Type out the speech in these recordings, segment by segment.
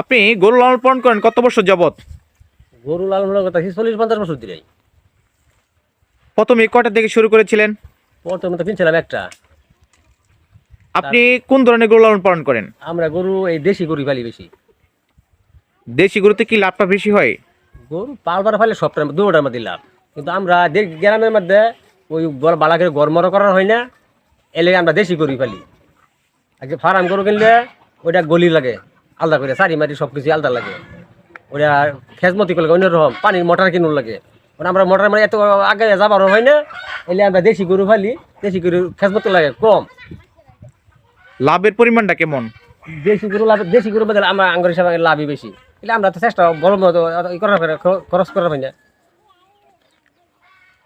আপনি গরু লালন পালন করেন কত বছর যাবত গরু লালন পালন করতে চল্লিশ পঞ্চাশ বছর দিলে প্রথমে কটা থেকে শুরু করেছিলেন? প্রথমে তো কিনছিলাম একটা। আপনি কোন ধরনের গরু লালন পালন করেন? আমরা গরু এই দেশি গরু পালি বেশি। দেশি গরুতে কি লাভটা বেশি হয়? গরু পালবার ফেলে সবটার দুটার মধ্যে লাভ। কিন্তু আমরা দে- গ্রামের মধ্যে ওই বড় বালা করে গরমর করার হয় না এলে আমরা দেশি গরু পালি। আগে ফার্ম গরু কিনলে ওইটা গলি লাগে। আলাদা করে সারি মারি সব কিছু আলাদা লাগে। ওটা খেজমতি করলে অন্যরকম পানির মোটর কিনুর লাগে। ওটা আমরা মোটর মানে এত আগে যাবার হয় না এলে আমরা দেশি গরু ফালি দেশি গরু খেজমতি লাগে কম। লাভের পরিমাণটা কেমন? দেশি গরু লাভ দেশি গরু মধ্যে আমরা আঙ্গুর হিসাবে লাভই বেশি। এলে আমরা তো চেষ্টা মতো করার খরচ করার হয় না।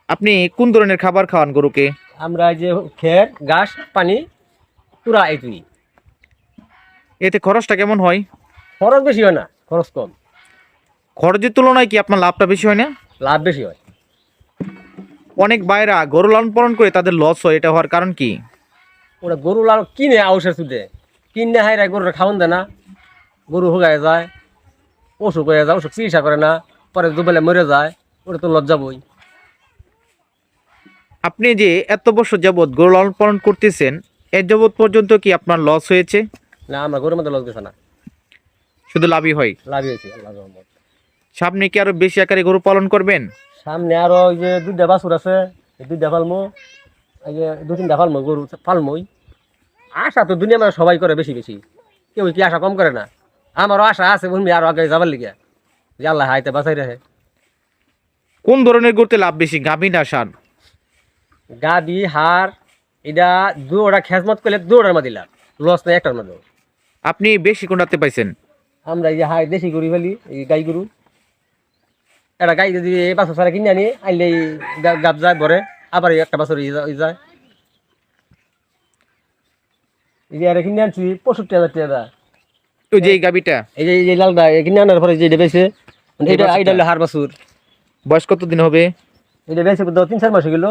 আপনি কোন ধরনের খাবার খাওয়ান গরুকে? আমরা এই যে খের ঘাস পানি পুরা এই এতে খরচটা কেমন হয়? খরচ বেশি হয় না খরচ কম। খরচের তুলনায় কি আপনার লাভটা বেশি হয় না? লাভ বেশি হয়। অনেক বাইরা গরু লালন পালন করে তাদের লস হয় এটা হওয়ার কারণ কি? ওরা গরু লাল কিনে আউসের সুদে। কিনে হাই রায় গরুটা খাওয়ান দেয় না। গরু হুগায় যায় অসুখ হয়ে যায় অসুখ চিকিৎসা করে না পরে দুবেলে মরে যায় ওটা তো লজ্জা বই। আপনি যে এত বছর যাবৎ গরু লালন পালন করতেছেন এর যাবৎ পর্যন্ত কি আপনার লস হয়েছে? না আমরা গরুর মধ্যে লজ গেছে না। শুধু লাভই হয়। লাভই হয়েছে আল্লাহ রহমত। সামনে কি আরও বেশি আকারে গরু পালন করবেন? সামনে আরও ওই যে দুইটা বাছুর আছে এই দুইটা ফালমো এই যে দু তিনটা ফালমো গরু ফালমোই আশা তো দুনিয়া মানে সবাই করে বেশি বেশি। কেউ কি আশা কম করে না? আমারও আশা আছে বলবি আরও আগে যাবার লিগে। যে আল্লাহ হাইতে বাঁচাই রাখে। কোন ধরনের গরুতে লাভ বেশি গাভী না সার গাবি হার এটা দুটা খেজমত করলে দুটার মধ্যে লাভ। লস নেই একটার মধ্যে আপনি বেশি কোনটাতে পাইছেন? আমরা এই যে হাই দেশি গরু ফেলি এই গাই গরু। একটা গাই যদি এই বাছর সারা কিনে আনি আনলে এই গাব যায় ভরে আবার একটা বাছর যায় এই যে আরে কিনে আনছি পঁয়ষট্টি হাজার টাকা ওই যে এই গাভীটা এই যে এই যে লালদা এই কিনে আনার পরে যে বেছে এটা বাছুরটা? এইটা হলো হার বাছুর। বয়স কতদিন হবে? এটা বেছে তিন চার মাস হয়ে গেল।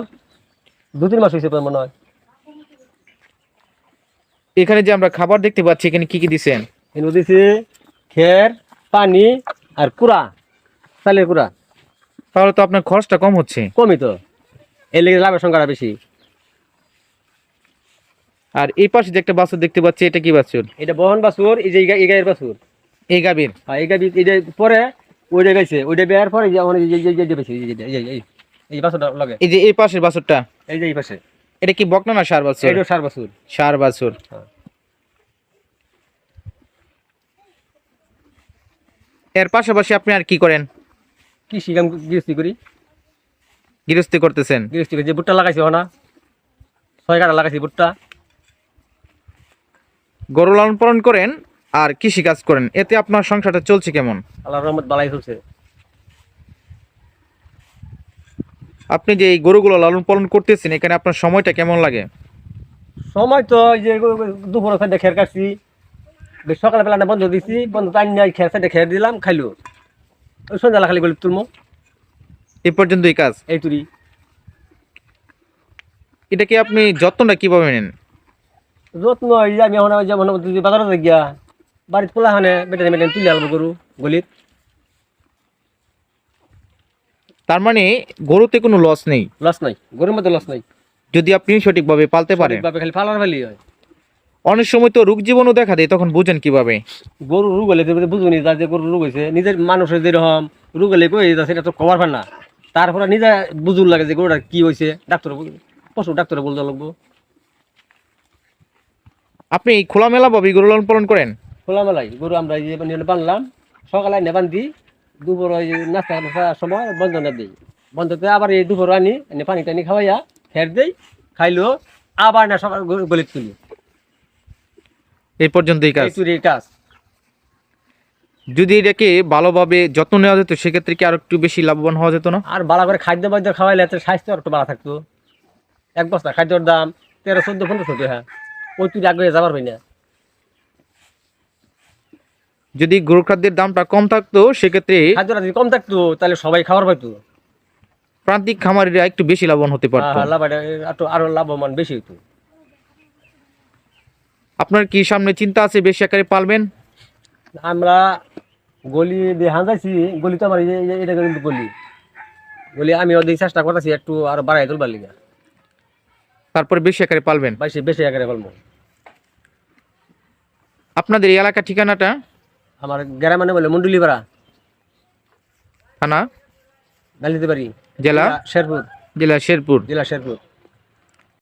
দু তিন মাস হয়েছে মনে হয়। এখানে যে আমরা খাবার দেখতে পাচ্ছি এখানে কি কি দিছেন মধ্যে দিছি খের পানি আর কুড়া চালের কুড়া তাহলে তো আপনার খরচটা কম হচ্ছে কমই তো এর লেগে লাভের সংখ্যাটা বেশি আর এই পাশে যে একটা বাছুর দেখতে পাচ্ছি এটা কি বাছুর এটা বহন বাছুর এই যে এই গা- এই গায়ের বাছুর এই গাভীর আর এই গাবি এটা পরে ওইটা গেছে ওইটা বেয়ার পরে এই যে আমার এই যে এই যে- এই যে বেশি এই যে এই যে- এই এই বাছুরটা লাগে এই যে এই পাশের বাছুরটা এই যে এই পাশে এটা কি বকনা না সার বাছুর এইটা সার বাছুর সার বাছুর হ্যাঁ। এর পাশাপাশি আপনি আর কি করেন? কৃষি কাম গৃহস্থী করি। গৃহস্থী করতেছেন। গৃহস্থী করি। যে ভুট্টা লাগাইছি না ছয় কাটা লাগাইছি ভুট্টা। গরু লালন পালন করেন আর কৃষি কাজ করেন। এতে আপনার সংসারটা চলছে কেমন? আল্লাহ রহমত বালাই চলছে। আপনি যে এই গরুগুলো লালন পালন করতেছেন এখানে আপনার সময়টা কেমন লাগে? সময় তো এই যে দুপুর সাইডে খের কাটছি বেশ সকালে বেলা না বন্ধ দিছি বন্ধ টাইম নাই খের সাইডে খের দিলাম খাইলো। সন্ধ্যা খালি গলি তুলমো। এ পর্যন্ত এই কাজ? এই তুরি এটাকে আপনি যত্নটা কীভাবে নেন? যত্ন এই যে আমি এখন ওই যে মনে করছি বাজারে গিয়া বাড়িতে পোলা হানে বেটেন বেটেন তুলে আলবো গরু গলিত। তার মানে গরুতে কোনো লস নেই? লস নাই। গরুর মধ্যে লস নাই। যদি আপনি সঠিকভাবে পালতে পারেন। বাপে খালি ফালার ফেলি হয়। অনেক সময় তো রোগ জীবাণু দেখা দেয় তখন বুঝেন কীভাবে? গরু রোগ হলে বুঝুনি যার যে গরু রোগ হয়েছে নিজের মানুষের যেরকম রোগ হলে কই যা সেটা তো কভার পান না। তারপরে নিজে বুঝুর লাগে যে গরুটা কি হয়েছে ডাক্তার পশু ডাক্তারে বলতে লাগবো। আপনি খোলামেলা ভাবে গরু লালন পালন করেন? খোলামেলাই গরু আমরা এই যে বানলাম সকালে নেবান দিই দুপুর ওই নাস্তা খাওয়ার সময় বন্ধ না দিই। বন্ধতে আবার এই দুপুর আনি এনে পানি টানি খাওয়াইয়া ফের দেই খাইলো আবার না সকাল গলিত তুলি। এই পর্যন্ত এই কাজ। এই কাজ। যদি এটাকে ভালোভাবে যত্ন নেওয়া যেত সেক্ষেত্রে কি আর একটু বেশি লাভবান হওয়া যেত না? আর ভালো করে খাদ্য বাদ্য খাওয়াইলে এতে স্বাস্থ্য আর একটু ভালো থাকতো। এক বস্তা খাদ্যর দাম তেরো চোদ্দ পনেরো চোদ্দ হ্যাঁ ওই তুই আগে যাবার হয় না যদি গরু খাদ্যের দামটা কম থাকতো সেক্ষেত্রে খাদ্যটা যদি কম থাকতো তাহলে সবাই খাবার পাইতো। প্রান্তিক খামারিরা একটু বেশি লাভবান হতে পারতো। হ্যাঁ, লাভ একটু আরও লাভবান বেশি হইতো। আপনার কি সামনে চিন্তা আছে বেশি আকারে পালবেন? আমরা গলি দিয়ে হাঁজাইছি গলি তো আমার এই এটা কিন্তু গলি। গলি আমি ওদিকে চেষ্টা করতেছি একটু আরও বাড়াই তুলবার লিগা। তারপরে বেশি আকারে পালবেন? বেশি বেশি একারে বলব আপনাদের এই এলাকার ঠিকানাটা? আমার গ্রামে বলে মন্ডুলি পাড়া থানা? পারি জেলা শেরপুর। জেলা শেরপুর। জেলা শেরপুর।